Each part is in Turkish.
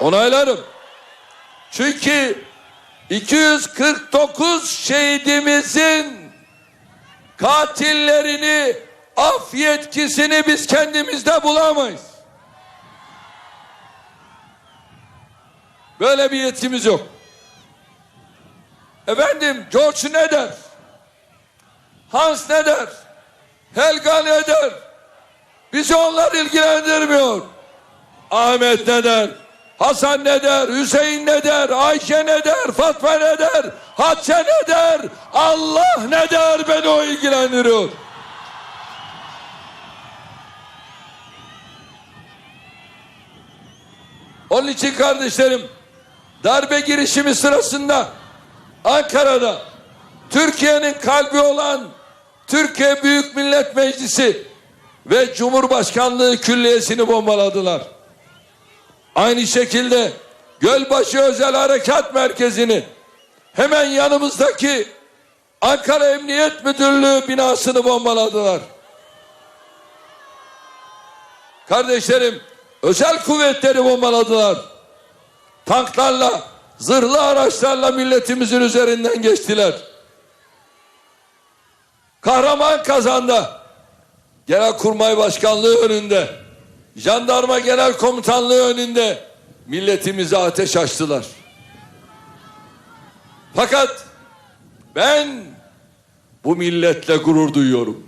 Onaylarım. Çünkü 249 şehidimizin katillerini af yetkisini biz kendimizde bulamayız. Böyle bir yetkimiz yok. Efendim George ne der? Hans ne der? Helga ne der? Bizi onlar ilgilendirmiyor. Ahmet ne der? Hasan ne der? Hüseyin ne der? Ayşe ne der? Fatma ne der? Hatice ne der? Allah ne der? Beni o ilgilendiriyor. Onun için kardeşlerim darbe girişimi sırasında Ankara'da Türkiye'nin kalbi olan Türkiye Büyük Millet Meclisi ve Cumhurbaşkanlığı Külliyesi'ni bombaladılar. Aynı şekilde Gölbaşı Özel Harekat Merkezi'ni hemen yanımızdaki Ankara Emniyet Müdürlüğü binasını bombaladılar. Kardeşlerim özel kuvvetleri bombaladılar. Tanklarla, zırhlı araçlarla milletimizin üzerinden geçtiler. Kahraman kazanda. Genelkurmay Başkanlığı önünde, Jandarma Genel Komutanlığı önünde milletimize ateş açtılar. Fakat ben bu milletle gurur duyuyorum.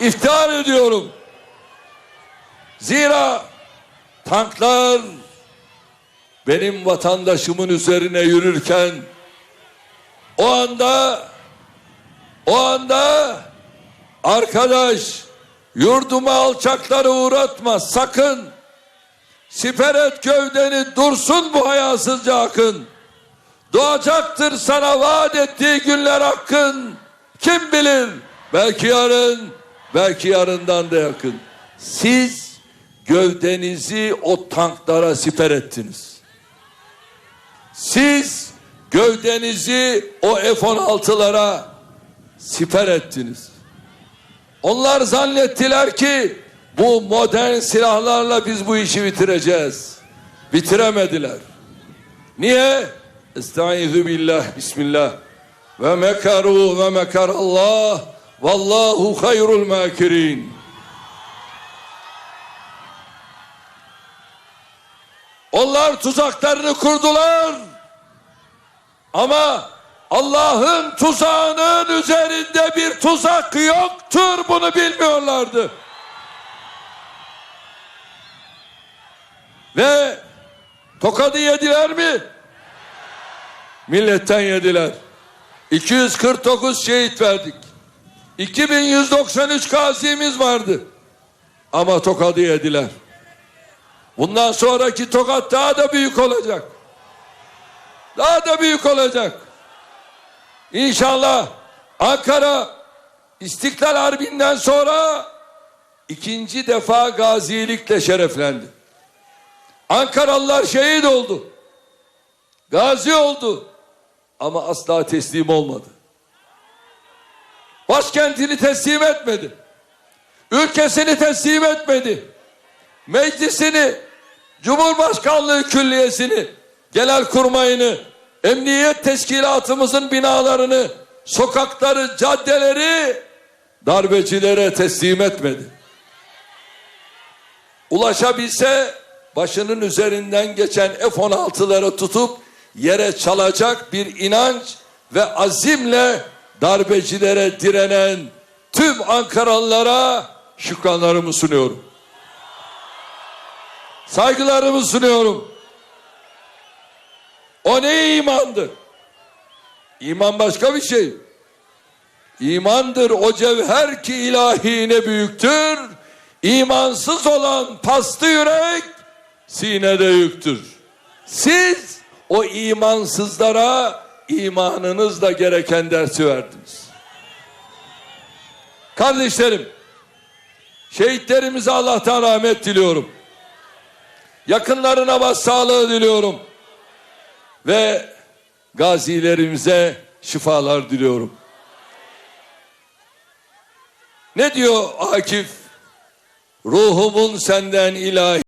İftihar ediyorum. Zira tanklar benim vatandaşımın üzerine yürürken o anda o anda arkadaş yurduma alçakları uğratma sakın. Siper et gövdeni dursun bu hayasızca akın. Doğacaktır sana vaat ettiği günler hakkın. Kim bilir belki yarın belki yarından da yakın. Siz gövdenizi o tanklara siper ettiniz. Siz gövdenizi o F-16'lara siper ettiniz. Onlar zannettiler ki bu modern silahlarla biz bu işi bitireceğiz. Bitiremediler. Niye? Estaizu billah, bismillah. Ve mekaru ve mekarallah. Vallahu hayrul makirin. Onlar tuzaklarını kurdular. Ama Allah'ın tuzağının üzerinde bir tuzak yoktur bunu bilmiyorlardı. Ve tokadı yediler mi? Milletten yediler. 249 şehit verdik. 2193 gazimiz vardı. Ama tokadı yediler. Bundan sonraki tokat daha da büyük olacak. Daha da büyük olacak. İnşallah Ankara İstiklal Harbi'nden sonra ikinci defa gazilikle şereflendi. Ankaralılar şehit oldu. Gazi oldu. Ama asla teslim olmadı. Başkentini teslim etmedi. Ülkesini teslim etmedi. Meclisini, Cumhurbaşkanlığı Külliyesini, Genel Kurmayını, Emniyet Teşkilatımızın binalarını, sokakları, caddeleri darbecilere teslim etmedi. Ulaşabilse başının üzerinden geçen F-16'ları tutup yere çalacak bir inanç ve azimle darbecilere direnen tüm Ankaralılara şükranlarımı sunuyorum. Saygılarımı sunuyorum. O ne imandır? İman başka bir şey. İmandır o cevher ki ilahi büyüktür. İmansız olan pastı yürek sinede yüktür. Siz o imansızlara imanınızla gereken dersi verdiniz. Kardeşlerim, şehitlerimize Allah'tan rahmet diliyorum. Yakınlarına başsağlığı diliyorum. Ve gazilerimize şifalar diliyorum. Ne diyor Akif? Ruhumun senden ilahi